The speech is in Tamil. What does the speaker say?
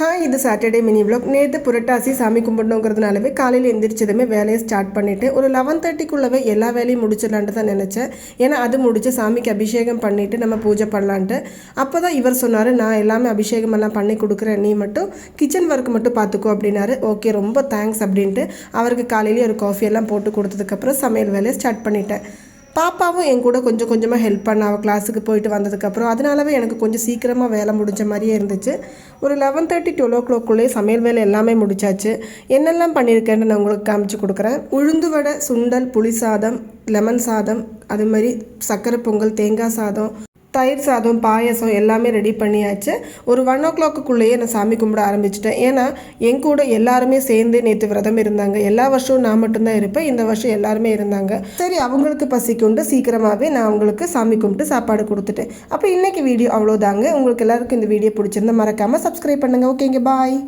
ஹாய் இது சாட்டர்டே மினி விளாக் நேற்று புரட்டாசி சாமி கும்பிடணுங்கிறதுனாலவே காலையில் எந்திரிச்சதுமே வேலையை ஸ்டார்ட் பண்ணிவிட்டு ஒரு லெவன் தேர்ட்டிக்குள்ளவே எல்லா வேலையும் முடிச்சிடலான்ட்டு தான் நினச்சேன். ஏன்னா அது முடிச்சு சாமிக்கு அபிஷேகம் பண்ணிவிட்டு நம்ம பூஜை பண்ணலான்ட்டு. அப்போ தான் இவர் சொன்னார் நான் எல்லாமே அபிஷேகம் எல்லாம் பண்ணி கொடுக்குறேன். நீ மட்டும் கிச்சன் ஒர்க் மட்டும் பார்த்துக்கோ அப்படின்னாரு. ஓகே ரொம்ப தேங்க்ஸ் அப்படின்ட்டு அவருக்கு காலையிலேயே ஒரு காஃபி எல்லாம் போட்டு கொடுத்ததுக்கப்புறம் சமையல் வேலையை ஸ்டார்ட் பண்ணிட்டேன். பாப்பாவும் என் கூட கொஞ்சம் கொஞ்சமாக ஹெல்ப் பண்ண அவள் கிளாஸுக்கு போயிட்டு வந்ததுக்கப்புறம் அதனாலவே எனக்கு கொஞ்சம் சீக்கிரமாக வேலை முடிஞ்ச மாதிரியே இருந்துச்சு. ஒரு லெவன் தேர்ட்டி டுவெல் ஓ கிளாக்குள்ளேயே சமையல் வேலை எல்லாமே முடிச்சாச்சு. என்னெல்லாம் பண்ணியிருக்கேன்னு நான் உங்களுக்கு காமிச்சு கொடுக்குறேன். உளுந்து வடை சுண்டல் புளி சாதம் லெமன் சாதம் அது மாதிரி சக்கரை பொங்கல் தேங்காய் சாதம் தயிர் சாதம் பாயசம் எல்லாமே ரெடி பண்ணியாச்சு. ஒரு ஒன் ஓ கிளாக்குள்ளேயே நான் சாமி கும்பிட ஆரம்பிச்சிட்டேன். ஏன்னா என் கூட எல்லாருமே சேர்ந்து நேற்று விரதம் இருந்தாங்க. எல்லா வருஷமும் நான் மட்டும்தான் இருப்பேன். இந்த வருஷம் எல்லாருமே இருந்தாங்க. சரி அவங்களுக்கு பசிக்குண்டு. சீக்கிரமாகவே நான் அவங்களுக்கு சாமி கும்பிட்டு சாப்பாடு கொடுத்துட்டேன். அப்போ இன்றைக்கி வீடியோ அவ்வளோதாங்க உங்களுக்கு எல்லாருக்கும் இந்த வீடியோ பிடிச்சிருந்தா மறக்காமல் சப்ஸ்கிரைப் பண்ணுங்கள் ஓகேங்க பாய்